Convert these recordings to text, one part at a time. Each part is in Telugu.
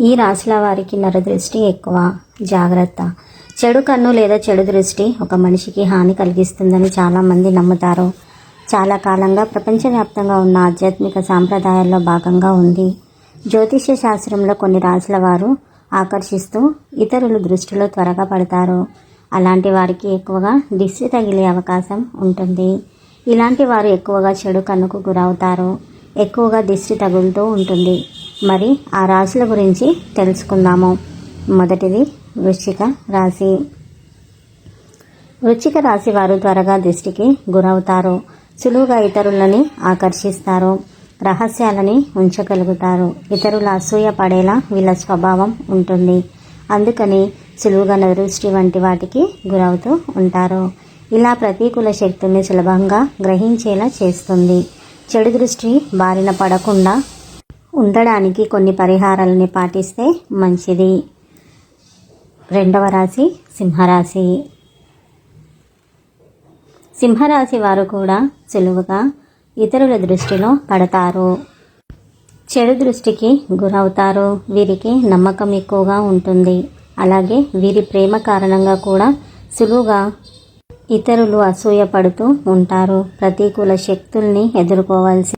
ఈ రాశుల వారికి నరదృష్టి ఎక్కువ. జాగ్రత్త. చెడు కన్ను లేదా చెడు దృష్టి ఒక మనిషికి హాని కలిగిస్తుందని చాలామంది నమ్ముతారు. చాలా కాలంగా ప్రపంచవ్యాప్తంగా ఉన్న ఆధ్యాత్మిక సాంప్రదాయాల్లో భాగంగా ఉంది. జ్యోతిష్య శాస్త్రంలో కొన్ని రాశుల వారు ఆకర్షిస్తూ ఇతరులు దృష్టిలో త్వరగా పడతారు. అలాంటి వారికి ఎక్కువగా దిష్టి తగిలే అవకాశం ఉంటుంది. ఇలాంటి వారు ఎక్కువగా చెడు కన్నుకు గురవుతారు. ఎక్కువగా దిష్టి తగులుతూ ఉంటుంది. మరి ఆ రాశుల గురించి తెలుసుకుందాము. మొదటిది వృశ్చిక రాశి. వృశ్చిక రాశి వారు త్వరగా దృష్టికి గురవుతారు. సులువుగా ఇతరులని ఆకర్షిస్తారు. రహస్యాలని ఉంచగలుగుతారు. ఇతరుల అసూయ పడేలా వీళ్ళ స్వభావం ఉంటుంది. అందుకని సులువుగా నదృష్టి వంటి వాటికి గురవుతూ ఉంటారు. ఇలా ప్రతికూల శక్తుల్ని సులభంగా గ్రహించేలా చేస్తుంది. చెడు దృష్టి బారిన పడకుండా ఉండడానికి కొన్ని పరిహారాలని పాటిస్తే మంచిది. రెండవ రాశి సింహరాశి. సింహరాశి వారు కూడా సులువుగా ఇతరుల దృష్టిలో పడతారు. చెడు దృష్టికి గురవుతారు. వీరికి నమ్మకం ఎక్కువగా ఉంటుంది. అలాగే వీరి ప్రేమ కారణంగా కూడా సులువుగా ఇతరులు అసూయపడుతూ ఉంటారు. ప్రతికూల శక్తుల్ని ఎదుర్కోవాల్సి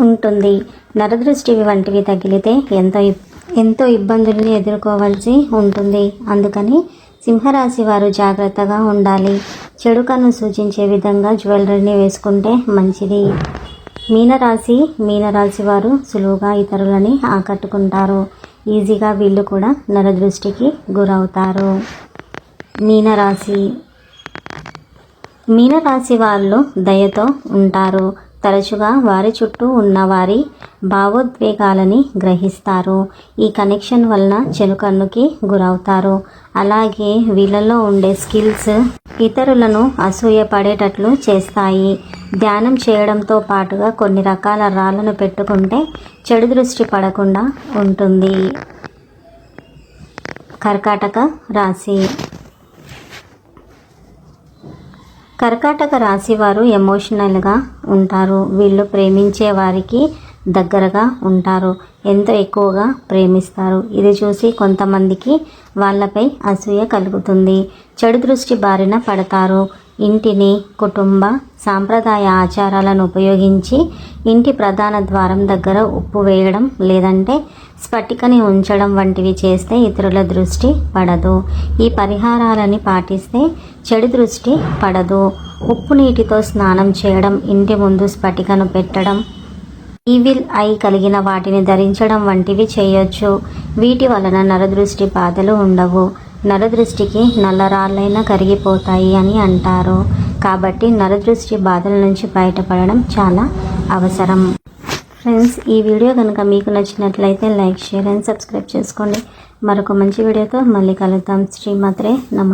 ఉంటుంది. నరదృష్టి వంటివి తగిలితే ఎంతో ఎంతో ఇబ్బందుల్ని ఎదుర్కోవాల్సి ఉంటుంది. అందుకని సింహరాశి వారు జాగ్రత్తగా ఉండాలి. చెడు కన్ను సూచించే విధంగా జ్యువెలరీని వేసుకుంటే మంచిది. మీనరాశి మీనరాశి వారు సులువుగా ఇతరులని ఆకట్టుకుంటారు. ఈజీగా వీళ్ళు కూడా నరదృష్టికి గురవుతారు. మీనరాశి. మీనరాశి వాళ్ళు దయతో ఉంటారు. తరచుగా వారి చుట్టూ ఉన్నవారి భావోద్వేగాలని గ్రహిస్తారు. ఈ కనెక్షన్ వలన చెనుకన్నుకి గురవుతారు. అలాగే వీళ్ళలో ఉండే స్కిల్స్ ఇతరులను అసూయపడేటట్లు చేస్తాయి. ధ్యానం చేయడంతో పాటుగా కొన్ని రకాల రాళ్ళను పెట్టుకుంటే చెడు దృష్టి పడకుండా ఉంటుంది. కర్కాటక రాశి కర్కాటక రాశి వారు ఎమోషనల్గా ఉంటారు. వీళ్ళు ప్రేమించే వారికి దగ్గరగా ఉంటారు. ఎంతో ఎక్కువగా ప్రేమిస్తారు. ఇది చూసి కొంతమందికి వాళ్ళపై అసూయ కలుగుతుంది. చెడు దృష్టి బారిన పడతారు. ఇంటిని కుటుంబ సాంప్రదాయ ఆచారాలను ఉపయోగించి ఇంటి ప్రధాన ద్వారం దగ్గర ఉప్పు వేయడం లేదంటే స్ఫటికని ఉంచడం వంటివి చేస్తే ఇతరుల దృష్టి పడదు. ఈ పరిహారాలని పాటిస్తే చెడు దృష్టి పడదు. ఉప్పు నీటితో స్నానం చేయడం ఇంటి ముందు స్ఫటికను పెట్టడం ఈవిల్ ఐ కలిగిన వాటిని ధరించడం వంటివి చేయొచ్చు. వీటి వలన నరదృష్టి బాధలు ఉండవు. నరదృష్టికి నల్లరాళ్ళైనా కరిగిపోతాయి అని అంటారు. కాబట్టి నరదృష్టి బాధల నుంచి బయటపడడం చాలా అవసరం. ఫ్రెండ్స్ ఈ వీడియో కనుక మీకు నచ్చినట్లయితే లైక్ షేర్ అండ్ సబ్స్క్రైబ్ చేసుకోండి. మరొక మంచి వీడియోతో మళ్ళీ కలుద్దాం. శ్రీమాత్రే నమ.